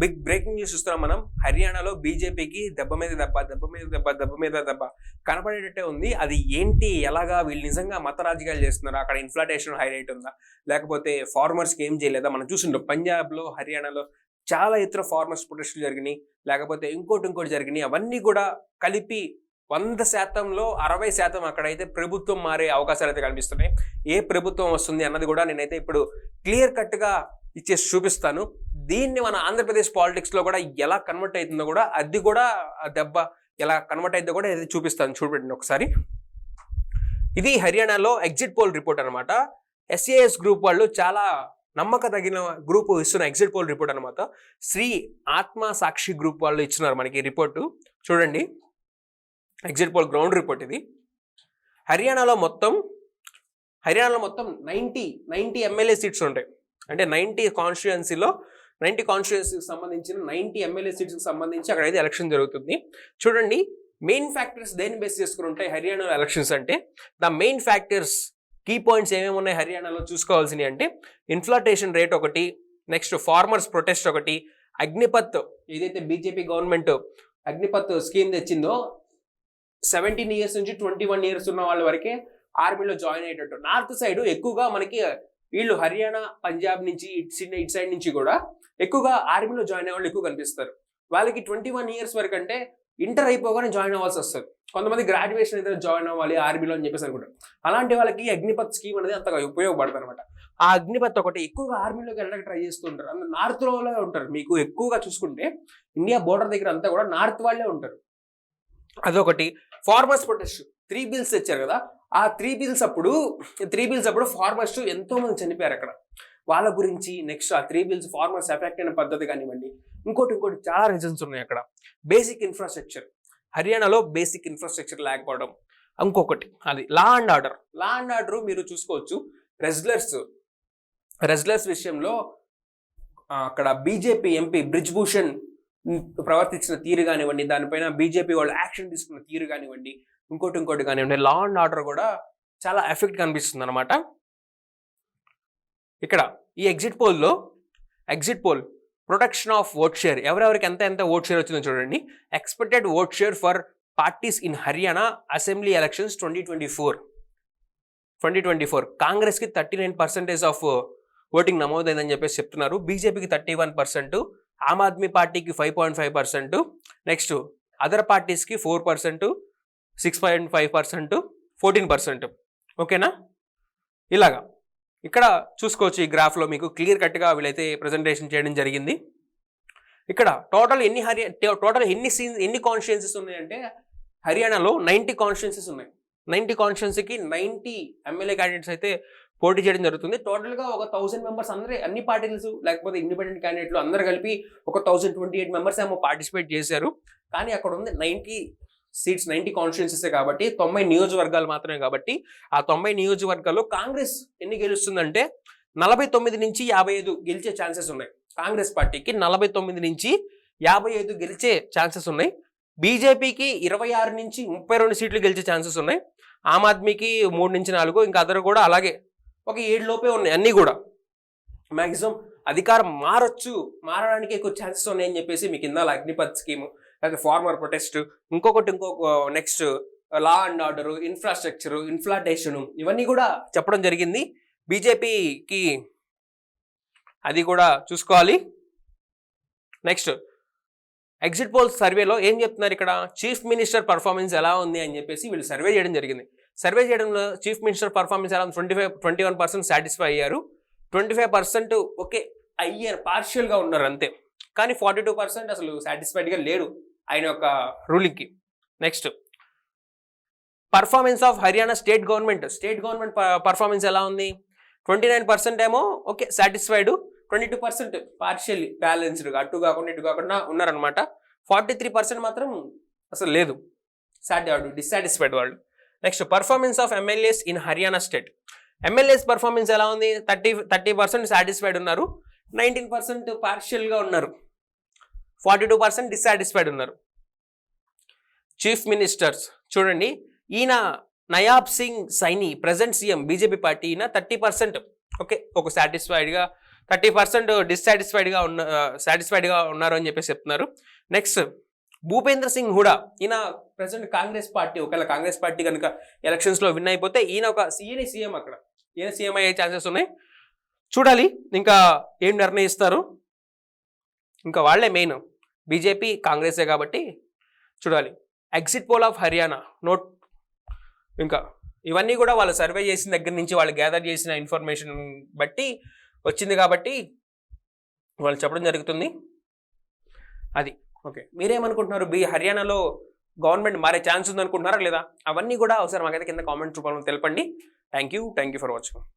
Big breaking news చూస్తున్నాం మనం. హర్యానాలో బీజేపీకి దెబ్బ మీద దెబ్బ దెబ్బ మీద దెబ్బ దెబ్బ మీద దెబ్బ కనపడేటట్టే ఉంది. అది ఏంటి ఎలాగా వీళ్ళు నిజంగా మత రాజకీయాలు చేస్తున్నారు అక్కడ ఇన్ఫ్లాటేషన్ హైలైట్ ఉందా? లేకపోతే ఫార్మర్స్కి ఏం చేయలేదా? మనం చూసింటాం పంజాబ్లో హర్యానాలో చాలా ఇతర ఫార్మర్స్ ప్రొటెస్టులు జరిగినాయి. లేకపోతే ఇంకోటి ఇంకోటి జరిగినాయి. అవన్నీ కూడా కలిపి వంద శాతంలో అరవై శాతం అక్కడైతే ప్రభుత్వం మారే అవకాశాలు అయితే కనిపిస్తున్నాయి. ఏ ప్రభుత్వం వస్తుంది అన్నది కూడా నేనైతే ఇప్పుడు క్లియర్ కట్గా ఇచ్చేసి చూపిస్తాను. దీన్ని మన ఆంధ్రప్రదేశ్ పాలిటిక్స్లో కూడా ఎలా కన్వర్ట్ అవుతుందో కూడా అది కూడా ఆ దెబ్బ ఎలా కన్వర్ట్ అయిందో కూడా ఇది చూపిస్తాను. చూడండి ఒకసారి. ఇది హర్యానాలో ఎగ్జిట్ పోల్ రిపోర్ట్ అనమాట ఎస్ఏఎస్ గ్రూప్ వాళ్ళు చాలా నమ్మక తగిన గ్రూప్ ఇస్తున్న ఎగ్జిట్ పోల్ రిపోర్ట్ అనమాట శ్రీ ఆత్మ సాక్షి గ్రూప్ వాళ్ళు ఇచ్చినారు మనకి రిపోర్టు. చూడండి. ఎగ్జిట్ పోల్ గ్రౌండ్ రిపోర్ట్ ఇది. హర్యానాలో మొత్తం హర్యానాలో మొత్తం నైంటీ నైంటీ ఎమ్మెల్యే సీట్స్ ఉంటాయి. అంటే నైంటీ కాన్స్టిట్యుయెన్సీలో నైంటీ కాన్స్టిట్యుయెన్సీకి సంబంధించిన నైంటీ ఎమ్మెల్యే సీట్స్కి సంబంధించి అక్కడైతే ఎలక్షన్ జరుగుతుంది. చూడండి మెయిన్ ఫ్యాక్టర్స్ దేని బేస్ చేసుకుని ఉంటాయి? హర్యానా ఎలక్షన్స్ అంటే the main factors key points ఏమేమి ఉన్నాయి హర్యానాలో చూసుకోవాల్సినవి అంటే ఇన్ఫ్లాటేషన్ రేట్ ఒకటి నెక్స్ట్ ఫార్మర్స్ ప్రొటెస్ట్ ఒకటి అగ్నిపత్ ఏదైతే బీజేపీ గవర్నమెంట్ అగ్నిపత్ స్కీమ్ తెచ్చిందో సెవెంటీన్ ఇయర్స్ నుంచి ట్వంటీ వన్ ఇయర్స్ ఉన్న వాళ్ళ వరకే ఆర్మీలో జాయిన్ అయ్యేటట్టు. నార్త్ సైడ్ ఎక్కువగా మనకి వీళ్ళు హర్యానా పంజాబ్ నుంచి ఇట్ సైడ్ ఇట్ సైడ్ నుంచి కూడా ఎక్కువగా ఆర్మీలో జాయిన్ అయ్యే వాళ్ళు ఎక్కువ కనిపిస్తారు. వాళ్ళకి ట్వంటీ వన్ ఇయర్స్ వరకు అంటే ఇంటర్ అయిపోగానే జాయిన్ అవ్వాల్సి వస్తుంది. కొంతమంది గ్రాడ్యుయేషన్ అయితే జాయిన్ అవ్వాలి ఆర్మీలో అని చెప్పేసి అనుకుంటారు. అలాంటి వాళ్ళకి అగ్నిపత్ స్కీమ్ అనేది అంతగా ఉపయోగపడుతుంది అనమాట ఆ అగ్నిపత్ ఒకటి ఎక్కువగా ఆర్మీలోకి వెళ్ళడానికి ట్రై చేస్తుంటారు అందులో నార్త్లో ఉంటారు. మీకు ఎక్కువగా చూసుకుంటే ఇండియా బోర్డర్ దగ్గర అంతా కూడా నార్త్ వాళ్ళే ఉంటారు. అదొకటి. ఫార్మర్స్ ప్రొటెస్ట్ త్రీ బిల్స్ తెచ్చారు కదా. ఆ త్రీ బిల్స్ అప్పుడు త్రీ బిల్స్ అప్పుడు ఫార్మర్స్ ఎంతో మంది చనిపోయారు అక్కడ. వాళ్ళ గురించి నెక్స్ట్ ఆ త్రీ బిల్స్ ఫార్మర్స్ ఎఫెక్ట్ అయిన పద్ధతి కానివ్వండి ఇంకోటి ఇంకోటి చాలా రీజన్స్ ఉన్నాయి అక్కడ. Basic infrastructure. హర్యానాలో బేసిక్ ఇన్ఫ్రాస్ట్రక్చర్ లేకపోవడం. ఇంకొకటి అది law and order. Law and order మీరు చూసుకోవచ్చు. రెజ్లర్స్ రెజ్లర్స్ విషయంలో అక్కడ బీజేపీ ఎంపీ బ్రిజ్భూషణ్ ప్రవర్తించిన తీరు కానివ్వండి దానిపైన బీజేపీ వాళ్ళు యాక్షన్ తీసుకున్న తీరు కానివ్వండి ఇంకోటి ఇంకోటి కానివ్వండి లా అండ్ ఆర్డర్ కూడా చాలా ఎఫెక్ట్ కనిపిస్తుంది అనమాట ఇక్కడ ఈ exit పోల్లో exit poll protection of vote share ఎవరెవరికి ఎంత ఎంత ఓట్ షేర్ వచ్చిందో చూడండి. Expected vote share for parties in Haryana assembly elections twenty twenty four twenty twenty four కాంగ్రెస్కి thirty nine percentage of voting నమోదైందని చెప్పేసి చెప్తున్నారు. బీజేపీకి thirty one percent Aam Aadmi పార్టీకి five point five percent next other పార్టీస్కి four percent six point five percent fourteen percent. ఓకేనా? ఇలాగా. ఇక్కడ చూసుకోవచ్చు ఈ గ్రాఫ్లో మీకు క్లియర్ కట్గా వీళ్ళైతే ప్రజెంటేషన్ చేయడం జరిగింది. ఇక్కడ టోటల్ ఎన్ని హర్యా టోటల్ ఎన్ని సీన్స్ ఎన్ని కాన్స్టిట్యున్సీస్ ఉన్నాయంటే హర్యానాలో నైంటీ కాన్స్టిట్యున్సీస్ ఉన్నాయి. నైంటీ కాన్స్టిట్యున్సీకి నైంటీ ఎమ్మెల్యే క్యాండిడేట్స్ అయితే పోటీ చేయడం జరుగుతుంది. టోటల్గా ఒక థౌసండ్ మెంబర్స్ అందరూ అన్ని పార్టీలు లేకపోతే ఇండిపెండెంట్ క్యాండిడేట్లు అందరూ కలిపి ఒక థౌసండ్ ట్వంటీ ఎయిట్ మెంబర్స్ ఏమో పార్టిసిపేట్ చేశారు. కానీ అక్కడ ఉంది నైంటీ సీట్స్ నైంటీ కాన్స్టిట్యున్సీసే కాబట్టి తొంభై నియోజకవర్గాలు మాత్రమే కాబట్టి ఆ తొంభై నియోజకవర్గాల్లో కాంగ్రెస్ ఎన్ని గెలుస్తుందంటే నలభై తొమ్మిది నుంచి యాభై ఐదు గెలిచే ఛాన్సెస్ ఉన్నాయి. కాంగ్రెస్ పార్టీకి నలభై తొమ్మిది నుంచి యాభై ఐదు గెలిచే ఛాన్సెస్ ఉన్నాయి. బీజేపీకి ఇరవై ఆరు నుంచి ముప్పై రెండు సీట్లు గెలిచే ఛాన్సెస్ ఉన్నాయి. ఆమ్ ఆద్మీకి మూడు నుంచి నాలుగు ఇంకా అదర్ కూడా అలాగే ఒక ఏడు లోపే ఉన్నాయి అన్నీ కూడా. మ్యాక్సిమం అధికారం మారొచ్చు మారడానికి ఎక్కువ ఛాన్సెస్ ఉన్నాయని చెప్పేసి మీకు ఇందాల అగ్నిపథ్ స్కీమ్ లేకపోతే ఫార్మర్ ప్రొటెస్ట్ ఇంకొకటి ఇంకొక next law and order infrastructure inflation ఇవన్నీ కూడా చెప్పడం జరిగింది. బీజేపీకి అది కూడా చూసుకోవాలి. నెక్స్ట్ ఎగ్జిట్ పోల్స్ సర్వేలో ఏం చెప్తున్నారు ఇక్కడ? చీఫ్ మినిస్టర్ పర్ఫార్మెన్స్ ఎలా ఉంది అని చెప్పేసి వీళ్ళు సర్వే చేయడం జరిగింది. సర్వే చేయడంలో చీఫ్ మినిస్టర్ పర్ఫార్మెన్స్ ఎలా twenty five twenty one percent satisfy అయ్యారు. ట్వంటీ ఫైవ్ పర్సెంట్ ఓకే అయ్యారు పార్షియల్గా ఉన్నారు అంతే. కానీ ఫార్టీ టూ పర్సెంట్ అసలు సాటిస్ఫైడ్గా లేడు ఆయన యొక్క రూలింగ్కి. Next performance of Haryana state government. State government performance ఎలా ఉంది? ట్వంటీ నైన్ పర్సెంట్ ఏమో okay satisfied. Twenty two percent partial balanced అటు కాకుండా ఇటు కాకుండా ఉన్నారనమాట ఫార్టీ త్రీ పర్సెంట్ మాత్రం అసలు లేదు. సాటి డిస్సాటిస్ఫైడ్ వాళ్ళు. Next performance of MLAs in Haryana state MLAs performance ఎలా ఉంది? థర్టీ థర్టీ పర్సెంట్ సాటిస్ఫైడ్ ఉన్నారు. నైన్టీన్ పర్సెంట్ పార్షియల్గా ఉన్నారు. ఫార్టీ టూ పర్సెంట్ డిస్సాటిస్ఫైడ్ ఉన్నారు. చీఫ్ మినిస్టర్స్ చూడండి. ఈయన Nayab Singh Saini present CM BJP party ఈయన థర్టీ పర్సెంట్ ఓకే ఒక సాటిస్ఫైడ్గా థర్టీ పర్సెంట్ డిస్సాటిస్ఫైడ్గా ఉన్న సాటిస్ఫైడ్గా ఉన్నారు అని చెప్పేసి చెప్తున్నారు. నెక్స్ట్ భూపేంద్ర సింగ్ హుడా ఈయన ప్రెసెంట్ కాంగ్రెస్ పార్టీ ఒకవేళ కాంగ్రెస్ పార్టీ కనుక ఎలక్షన్స్లో విన్ అయిపోతే ఈయన ఒక ఈయన సీఎం అక్కడ. ఈయన సీఎం అయ్యే ఛాన్సెస్ ఉన్నాయి? చూడాలి. ఇంకా ఏం నిర్ణయిస్తారు? ఇంకా వాళ్ళే మెయిన్. బీజేపీ కాంగ్రెసే కాబట్టి చూడాలి. Exit poll of Haryana note ఇంకా ఇవన్నీ కూడా వాళ్ళు సర్వే చేసిన దగ్గర నుంచి వాళ్ళు గ్యాదర్ చేసిన ఇన్ఫర్మేషన్ బట్టి వచ్చింది కాబట్టి వాళ్ళు చెప్పడం జరుగుతుంది. అది. ఓకే. మీరేమనుకుంటున్నారు? బి హర్యానాలో గవర్నమెంట్ మారే ఛాన్స్ ఉందనుకుంటున్నారా లేదా? అవన్నీ కూడా ఒకసారి మాకైతే కింద కామెంట్ రూపంలో తెలపండి. Thank you thank you for watching.